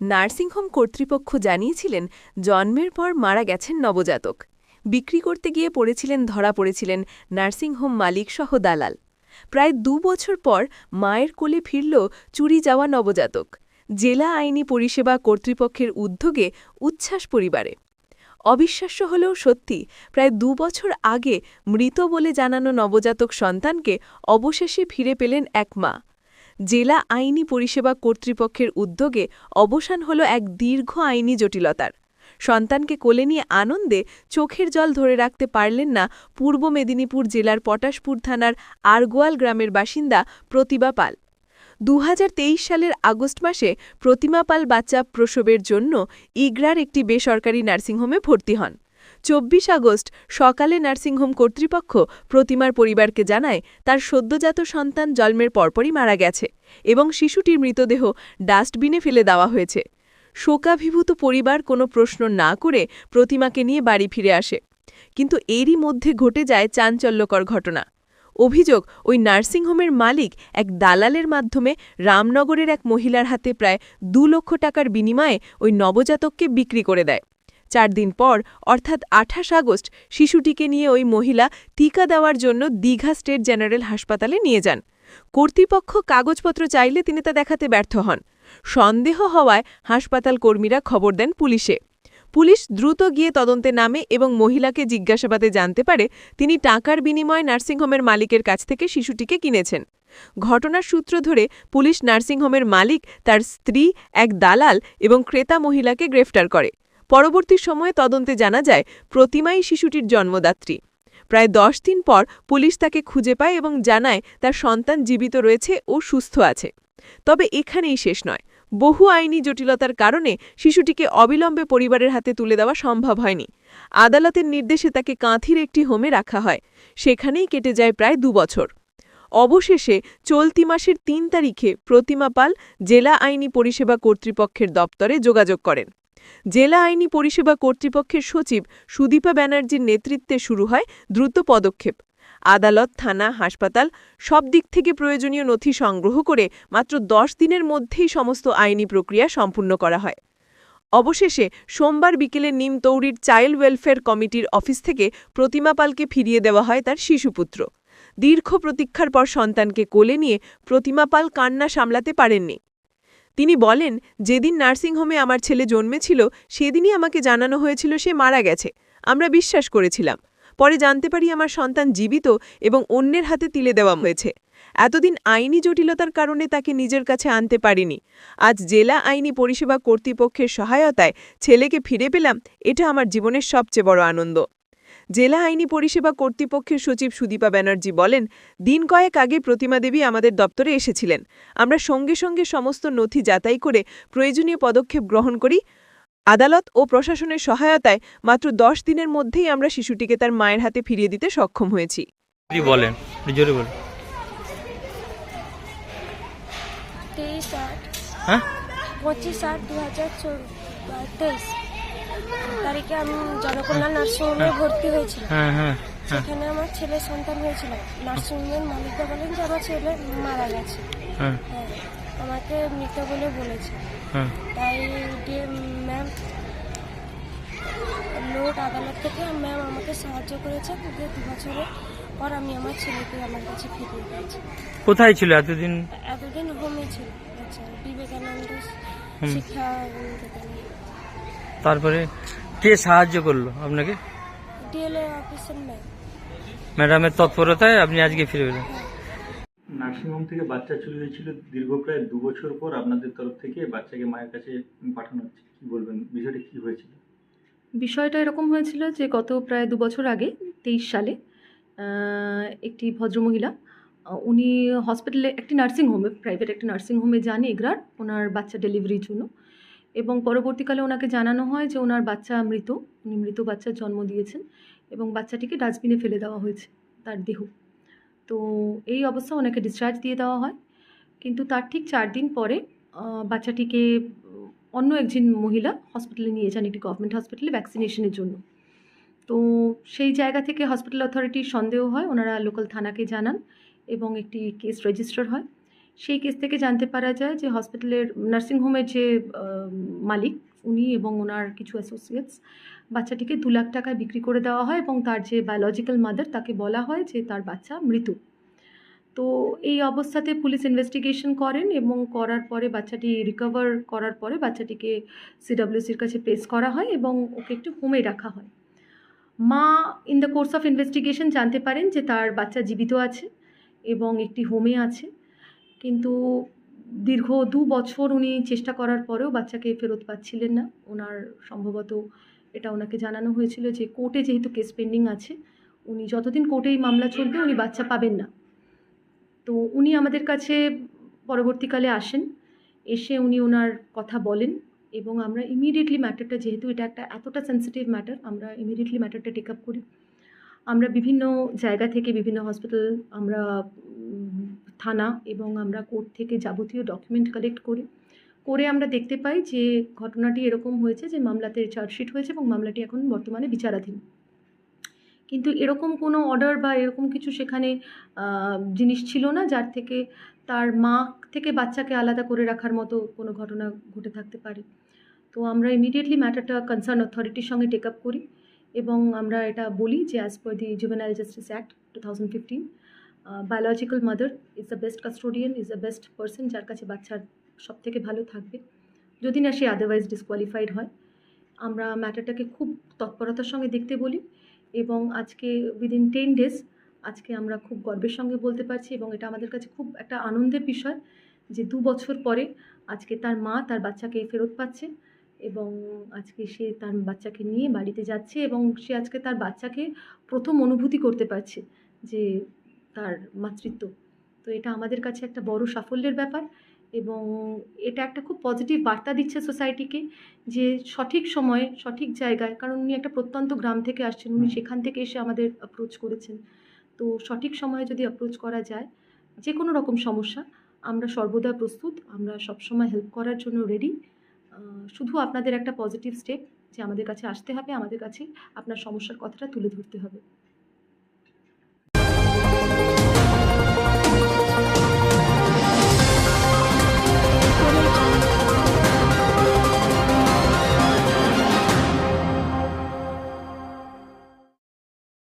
Nursing home কর্তৃপক্ষ জানিয়েছিলেন, জন্মের পর মারা গেছেন নবজাতক। বিক্রি করতে গিয়ে পড়েছিলেন, ধরা পড়েছিলেন নার্সিংহোম মালিক সহ দালাল। প্রায় দু বছর পর মায়ের কোলে ফিরল চুরি যাওয়া নবজাতক। জেলা আইনি পরিষেবা কর্তৃপক্ষের উদ্যোগে উচ্ছ্বাস পরিবারে। অবিশ্বাস্য হলেও সত্যি, প্রায় দু বছর আগে মৃত বলে জানানো নবজাতক সন্তানকে অবশেষে ফিরে পেলেন এক মা। জেলা আইনি পরিষেবা কর্তৃপক্ষের উদ্যোগে অবসান হল এক দীর্ঘ আইনি জটিলতার। সন্তানকে কোলে নিয়ে আনন্দে চোখের জল ধরে রাখতে পারলেন না পূর্ব মেদিনীপুর জেলার পটাশপুর থানার আরগোয়াল গ্রামের বাসিন্দা প্রতিভা পাল। দু হাজার তেইশ সালের আগস্ট মাসে প্রতিমা পাল বাচ্চা প্রসবের জন্য ইগরার একটি বেসরকারি নার্সিংহোমে ভর্তি হন। চব্বিশ আগস্ট সকালে নার্সিংহোম কর্তৃপক্ষ প্রতিমার পরিবারকে জানায়, তার সদ্যজাত সন্তান জন্মের পরপরই মারা গেছে এবং শিশুটির মৃতদেহ ডাস্টবিনে ফেলে দেওয়া হয়েছে। শোকাভিভূত পরিবার কোনো প্রশ্ন না করে প্রতিমাকে নিয়ে বাড়ি ফিরে আসে। কিন্তু এরই মধ্যে ঘটে যায় চাঞ্চল্যকর ঘটনা। অভিযোগ, ওই নার্সিংহোমের মালিক এক দালালের মাধ্যমে রামনগরের এক মহিলার হাতে প্রায় দু লক্ষ টাকার বিনিময়ে ওই নবজাতককে বিক্রি করে দেয়। চার দিন পর, অর্থাৎ আঠাশ আগস্ট, শিশুটিকে নিয়ে ওই মহিলা টিকা দেওয়ার জন্য দীঘা স্টেট জেনারেল হাসপাতালে নিয়ে যান। কর্তৃপক্ষ কাগজপত্র চাইলে তিনি তা দেখাতে ব্যর্থ হন। সন্দেহ হওয়ায় হাসপাতাল কর্মীরা খবর দেন পুলিশে। পুলিশ দ্রুত গিয়ে তদন্তে নামে এবং মহিলাকে জিজ্ঞাসাবাদে জানতে পারে তিনি টাকার বিনিময়ে নার্সিংহোমের মালিকের কাছ থেকে শিশুটিকে কিনেছেন। ঘটনার সূত্র ধরে পুলিশ নার্সিংহোমের মালিক তার স্ত্রী, এক দালাল এবং ক্রেতা মহিলাকে গ্রেফতার করে। পরবর্তী সময়ে তদন্তে জানা যায়, প্রতিমাই শিশুটির জন্মদাত্রী। প্রায় দশ দিন পর পুলিশ তাকে খুঁজে পায় এবং জানায় তার সন্তান জীবিত রয়েছে ও সুস্থ আছে। তবে এখানেই শেষ নয়। বহু আইনি জটিলতার কারণে শিশুটিকে অবিলম্বে পরিবারের হাতে তুলে দেওয়া সম্ভব হয়নি। আদালতের নির্দেশে তাকে কাঁথির একটি হোমে রাখা হয়। সেখানেই কেটে যায় প্রায় দুবছর অবশেষে চলতি মাসের তিন তারিখে প্রতিমা পাল জেলা আইনি পরিষেবা কর্তৃপক্ষের দপ্তরে যোগাযোগ করেন। জেলা আইনি পরিষেবা কর্তৃপক্ষের সচিব সুদীপা ব্যানার্জির নেতৃত্বে শুরু হয় দ্রুত পদক্ষেপ। আদালত, থানা, হাসপাতাল সব দিক থেকে প্রয়োজনীয় নথি সংগ্রহ করে মাত্র দশ দিনের মধ্যেই সমস্ত আইনি প্রক্রিয়া সম্পূর্ণ করা হয়। অবশেষে সোমবার বিকেলে নিমতৌরির চাইল্ড ওয়েলফেয়ার কমিটির অফিস থেকে প্রতিমা পালকে ফিরিয়ে দেওয়া হয় তার শিশুপুত্র। দীর্ঘ প্রতীক্ষার পর সন্তানকে কোলে নিয়ে প্রতিমা পাল কান্না সামলাতে পারেননি। তিনি বলেন, যেদিন নার্সিংহোমে আমার ছেলে জন্মেছিল, সেদিনই আমাকে জানানো হয়েছিল সে মারা গেছে। আমরা বিশ্বাস করেছিলাম। পরে জানতে পারি আমার সন্তান জীবিত এবং অন্যের হাতে তিলে দেওয়া হয়েছে। এতদিন আইনি জটিলতার কারণে তাকে নিজের কাছে আনতে পারিনি। আজ জেলা আইনি পরিষেবা কর্তৃপক্ষের সহায়তায় ছেলেকে ফিরে পেলাম, এটা আমার জীবনের সবচেয়ে বড় আনন্দ। জেলা আইনি পরিষেবা কর্তৃপক্ষের সচিব সুদীপা ব্যানার্জি বলেন দিন কয়েক আগে প্রতিমা দেবী আমাদের দপ্তরে এসেছিলেন। আমরা সঙ্গে সঙ্গে সমস্ত নথি যাচাই করে প্রয়োজনীয় পদক্ষেপ গ্রহণ করি। আদালত ও প্রশাসনের সহায়তায় মাত্র দশ দিনের মধ্যেই আমরা শিশুটিকে তার মায়ের হাতে ফিরিয়ে দিতে সক্ষম হয়েছি। বলেন। জোরে বলুন। হ্যাঁ? পঁচিশ আট দু হাজার তেইশ। তারিখে আমি জনকল্যাণ নার্সিংহোমে ভর্তি হয়েছিলাম। হ্যাঁ হ্যাঁ হ্যাঁ। সেখানে আমার ছেলে সন্তান হয়েছিল। নার্সিংহোমের মালিকরা বলেন যে আমার ছেলে মারা গেছে। হ্যাঁ। হ্যাঁ আমাকে মৃত বলে বলেছে। হ্যাঁ। তাই দিয়ে ম্যাম লোক আদালত থেকে ম্যাম আমাকে সাহায্য করেছে। দু বছরের পর আমি আমার ছেলেকে আমার কাছে ফিরিয়ে দিয়েছি কোথায় ছিল এতদিন? এতদিন হোমে ছিল। আচ্ছা বিবেকানন্দ শিক্ষা তারপরে কে সাহায্য করল আপনাকে? ডিএলএ অফিসের ম্যাম ম্যাডামের তৎপরতায় আপনি আজকে ফিরে পেলেন। নার্সিংহোম থেকে বাচ্চা চুরি হয়েছিল দীর্ঘ প্রায় দু বছর পর আপনাদের তরফ থেকে বাচ্চাকে মায়ের কাছে পাঠানো হচ্ছে। কি বলবেন? বিষয়টা কি হয়েছিল? বিষয়টা এরকম হয়েছিল যে গত প্রায় দু বছর আগে তেইশ সালে একটি ভদ্রমহিলা উনি হসপিটালে একটি নার্সিং হোমে প্রাইভেট একটি নার্সিং হোমে যান এগরার ওনার বাচ্চা ডেলিভারির জন্য। এবং পরবর্তীকালে ওনাকে জানানো হয় যে ওনার বাচ্চা মৃত, উনি মৃত বাচ্চার জন্ম দিয়েছেন এবং বাচ্চাটিকে ডাস্টবিনে ফেলে দেওয়া হয়েছে তার দেহ। তো এই অবস্থা ওনাকে ডিসচার্জ দিয়ে দেওয়া হয়। কিন্তু তার ঠিক চার দিন পরে বাচ্চাটিকে অন্য একজন মহিলা হসপিটালে নিয়ে যান, একটি গভর্নমেন্ট হসপিটালে ভ্যাকসিনেশনের জন্য। তো সেই জায়গা থেকে হসপিটাল অথরিটির সন্দেহ হয়, ওনারা লোকাল থানাকে জানান এবং একটি কেস রেজিস্টার হয়। সেই কেস থেকে জানতে পারা যায় যে হসপিটালের নার্সিংহোমের যে মালিক, উনি এবং ওনার কিছু অ্যাসোসিয়েটস বাচ্চাটিকে দু লাখ টাকায় বিক্রি করে দেওয়া হয় এবং তার যে বায়োলজিক্যাল মাদার তাকে বলা হয় যে তার বাচ্চা মৃত তো এই অবস্থাতে পুলিশ ইনভেস্টিগেশন করেন এবং করার পরে বাচ্চাটি রিকভার করার পরে বাচ্চাটিকে সিডাব্লিউসির কাছে প্লেস করা হয় এবং ওকে একটু হোমে রাখা হয়। মা in the course of investigation জানতে পারেন যে তার বাচ্চা জীবিত আছে এবং একটি হোমে আছে। কিন্তু দীর্ঘ দু বছর উনি চেষ্টা করার পরেও বাচ্চাকে ফেরত পাচ্ছিলেন না। ওনার সম্ভবত এটা ওনাকে জানানো হয়েছিল যে কোর্টে যেহেতু কেস পেন্ডিং আছে, উনি যতদিন কোর্টে এই মামলা চলবে উনি বাচ্চা পাবেন না। তো উনি আমাদের কাছে পরবর্তীকালে আসেন, এসে উনি ওনার কথা বলেন এবং আমরা ইমিডিয়েটলি ম্যাটারটা যেহেতু এটা একটা এতটা সেন্সিটিভ ম্যাটার আমরা ইমিডিয়েটলি ম্যাটারটা টেক আপ করি। আমরা বিভিন্ন জায়গা থেকে বিভিন্ন হসপিটাল আমরা থানা এবং আমরা কোর্ট থেকে যাবতীয় ডকুমেন্ট কালেক্ট করি। করে আমরা দেখতে পাই যে ঘটনাটি এরকম হয়েছে যে মামলাতে চার্জশিট হয়েছে এবং মামলাটি এখন বর্তমানে বিচারাধীন। কিন্তু এরকম কোনো অর্ডার বা এরকম কিছু সেখানে জিনিস ছিল না যার থেকে তার মা থেকে বাচ্চাকে আলাদা করে রাখার মতো কোনো ঘটনা ঘটে থাকতে পারে। তো আমরা ইমিডিয়েটলি ম্যাটারটা কনসার্ন অথরিটির সঙ্গে টেক আপ করি। এবং আমরা এটা বলি যে as per the juvenile justice act two thousand fifteen biological mother is the best custodian is the best person যার কাছে বাচ্চার সব থেকে ভালো থাকবে। যদি না সে আদারওয়াইজ ডিসকোয়ালিফাইড হয়, আমরা ম্যাটারটাকে খুব তৎপরতার সঙ্গে দেখতে বলি এবং আজকে উইদিন টেন ডেজ আজকে আমরা খুব গর্বের সঙ্গে বলতে পারছি এবং এটা আমাদের কাছে খুব একটা আনন্দের বিষয় যে দু বছর পরে আজকে তার মা তার বাচ্চাকে ফেরত পাচ্ছে। এবং আজকে সে তার বাচ্চাকে নিয়ে বাড়িতে যাচ্ছে এবং সে আজকে তার বাচ্চাকে প্রথম অনুভূতি করতে পারছে যে তার মাতৃত্ব। তো এটা আমাদের কাছে একটা বড় সাফল্যের ব্যাপার এবং এটা একটা খুব পজিটিভ বার্তা দিচ্ছে সোসাইটিকে যে সঠিক সময়ে সঠিক জায়গায় কারণ উনি একটা প্রত্যন্ত গ্রাম থেকে আসছেন উনি সেখান থেকে এসে আমাদের অ্যাপ্রোচ করেছেন। তো সঠিক সময়ে যদি অ্যাপ্রোচ করা যায় যে কোনো রকম সমস্যা আমরা সর্বদা প্রস্তুত আমরা সবসময় হেল্প করার জন্য রেডি শুধু আপনাদের একটা পজিটিভ স্টেপ যে আমাদের কাছে আসতে হবে, আমাদের কাছে আপনার সমস্যার কথাটা তুলে ধরতে হবে।